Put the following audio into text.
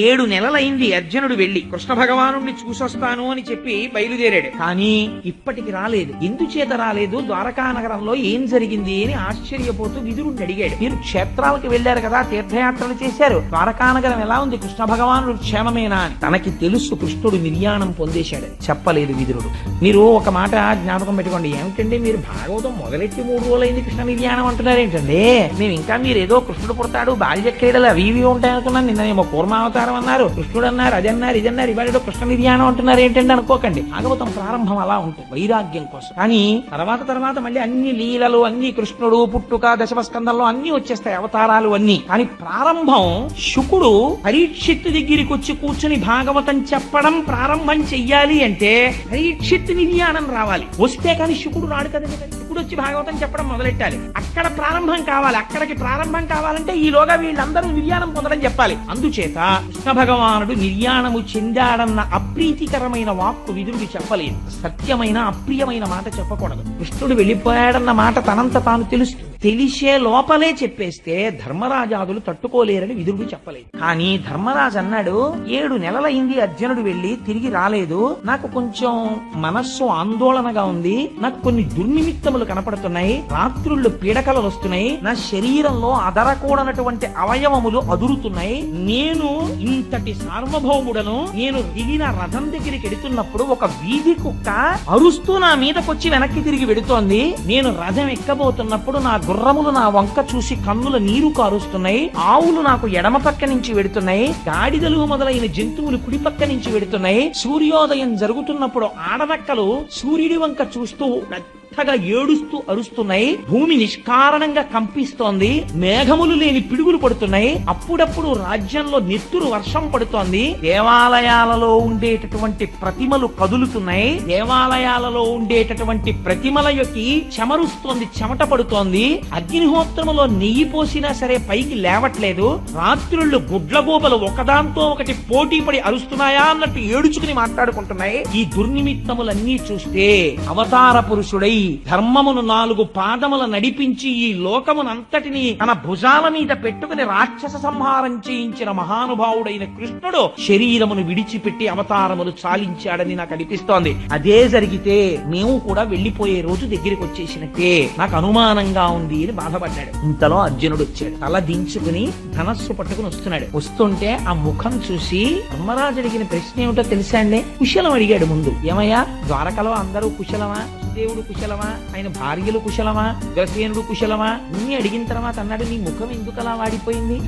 ఏడు నెలలైంది అర్జునుడు వెళ్ళి కృష్ణ భగవానుడిని చూసొస్తాను అని చెప్పి బయలుదేరాడు. కానీ ఇప్పటికి రాలేదు. ఎందుచేత రాలేదు? ద్వారకా నగరంలో ఏం జరిగింది అని ఆశ్చర్యపోతూ విదురుణ్ణి అడిగాడు. మీరు క్షేత్రాలకు వెళ్ళారు కదా తీర్థయాత్రలు చేశారు. ద్వారకా నగరం ఎలా ఉంది? కృష్ణ భగవానుడు క్షేమమేనా అని. తనకి తెలుసు కృష్ణుడు నిర్యాణం పొందేశాడు చెప్పలేదు విదురుడు. మీరు ఒక మాట జ్ఞాపకం పెట్టుకోండి. ఏమిటండి? మీరు భాగవతం మొదలెట్టి మూడు రోజులైంది కృష్ణ నిర్యాణం అంటున్నారేంటండి? మేము ఇంకా మీరు ఏదో కృష్ణుడు పుడతాడు బాల్య క్రీడలు అవి ఇవి ఉంటాయనుకున్నాను. నిన్న ఏమో కూర్మావతారం అన్నారు కృష్ణుడు అన్నారు అది అన్నారు ఇది అన్నారు ఇవాళ కృష్ణ నిర్యాణం అంటున్నారు ఏంటండి అనుకోకండి. భాగవతం ప్రారంభం అలా ఉంటుంది వైరాగ్యం కోసం. కానీ తర్వాత తర్వాత మళ్ళీ అన్ని లీలలు అన్ని కృష్ణుడు పుట్టుక దశమస్కందంలో అన్ని వచ్చేస్తాయి అవతారాలు అన్ని. కానీ ప్రారంభం శుకుడు పరీక్షిత్ దగ్గరికి వచ్చి కూర్చుని భాగవతం చెప్పడం ప్రారంభం చెయ్యాలి అంటే పరీక్షిత్ నిర్యాణం రావాలి. వస్తే కానీ శుకుడు రాడు కదండి. శుకుడు వచ్చి భాగవతం చెప్పడం మొదలెట్టాలి. అక్కడ ప్రారంభం కావాలి అక్కడికి ప్రారంభం కావాలంటే ఈలోగా వీళ్ళందరూ నిర్యాణం పొందడం చెప్పాలి. అందుచేత కృష్ణ భగవానుడు నిర్యాణము చెందాడన్న అప్రీతికరమైన వాక్కు విదురుడు చెప్పలేదు. సత్యమైన అప్రియమైన మాట చెప్పకూడదు. కృష్ణుడు వెళ్ళిపోయాడన్న మాట తనంత తాను తెలుసు తెలిసే లోపలే చెప్పేస్తే ధర్మరాజాదులు తట్టుకోలేరని విదురుడు చెప్పలేదు. కానీ ధర్మరాజు అన్నాడు ఏడు నెలలైంది అర్జునుడు వెళ్ళి తిరిగి రాలేదు. నాకు కొంచెం మనస్సు ఆందోళనగా ఉంది. నాకు కొన్ని దుర్నిమిత్తములు కనపడుతున్నాయి. రాత్రుళ్ళు పీడకలు వస్తున్నాయి. నా శరీరంలో అదరకూడనటువంటి అవయవములు అదురుతున్నాయి. నేను ఇంతటి సార్వభౌముడను నేను దిగిన రథం దగ్గరికి ఎడుతున్నప్పుడు ఒక వీధి కుక్క అరుస్తూ నా మీదకొచ్చి వెనక్కి తిరిగి వెడుతోంది. నేను రథం ఎక్కబోతున్నప్పుడు నా గుర్రములు నా వంక చూసి కన్నుల నీరు కారుస్తున్నాయి ఆవులు నాకు ఎడమ పక్క నుంచి వెడుతున్నాయి గాడిదలు మొదలైన జంతువులు కుడి పక్క నుంచి వెడుతున్నాయి. సూర్యోదయం జరుగుతున్నప్పుడు ఆడనక్కలు సూర్యుడి వంక చూస్తూ పెద్దగా ఏడుస్తూ అరుస్తున్నాయి. భూమి నిష్కారణంగా కంపిస్తోంది. మేఘములు లేని పిడుగులు పడుతున్నాయి. అప్పుడప్పుడు రాజ్యంలో నెత్తురు వర్షం పడుతోంది. దేవాలయాలలో ఉండేటటువంటి ప్రతిమలు కదులుతున్నాయి. దేవాలయాలలో ఉండేటటువంటి ప్రతిమల యొక్క చెమరుస్తోంది చెమట పడుతోంది. అగ్నిహోత్రములో నెయ్యి పోసినా సరే పైకి లేవట్లేదు. రాత్రుళ్ళు గుడ్లగోబలు ఒకదాంతో ఒకటి పోటీ పడి అరుస్తున్నాయా అన్నట్టు ఏడుచుకుని మాట్లాడుకుంటున్నాయి. ఈ దుర్నిమిత్తములన్నీ చూస్తే అవతార పురుషుడై ధర్మమును నాలుగు పాదముల నడిపించి ఈ లోకమునంతటిని తన భుజాల మీద పెట్టుకుని రాక్షస సంహారం చేయించిన మహానుభావుడైన కృష్ణుడు శరీరమును విడిచిపెట్టి అవతారములు చాలించాడని నాకు అనిపిస్తోంది. అదే జరిగితే మేము కూడా వెళ్ళిపోయే రోజు దగ్గరికి వచ్చేసినట్టే. నాకు అనుమానంగా ఉంది అని బాధపడ్డాడు. ఇంతలో అర్జునుడు వచ్చాడు. తల దించుకుని ధనస్సు పట్టుకుని వస్తున్నాడు. వస్తుంటే ఆ ముఖం చూసి ధర్మరాజు అడిగిన ప్రశ్న ఏమిటో తెలుసా అండి? కుశలం అడిగాడు ముందు. ఏమయ్యా ద్వారకలో అందరూ కుశలమా? దేవుడు కుశలమా? ఆయన భార్యలు కుశలమా? ఉగ్రసేనుడు కుశలమా? అన్ని అడిగిన తర్వాత అన్నాడు నీ ముఖం ఎందుకు అలా వాడిపోయింది?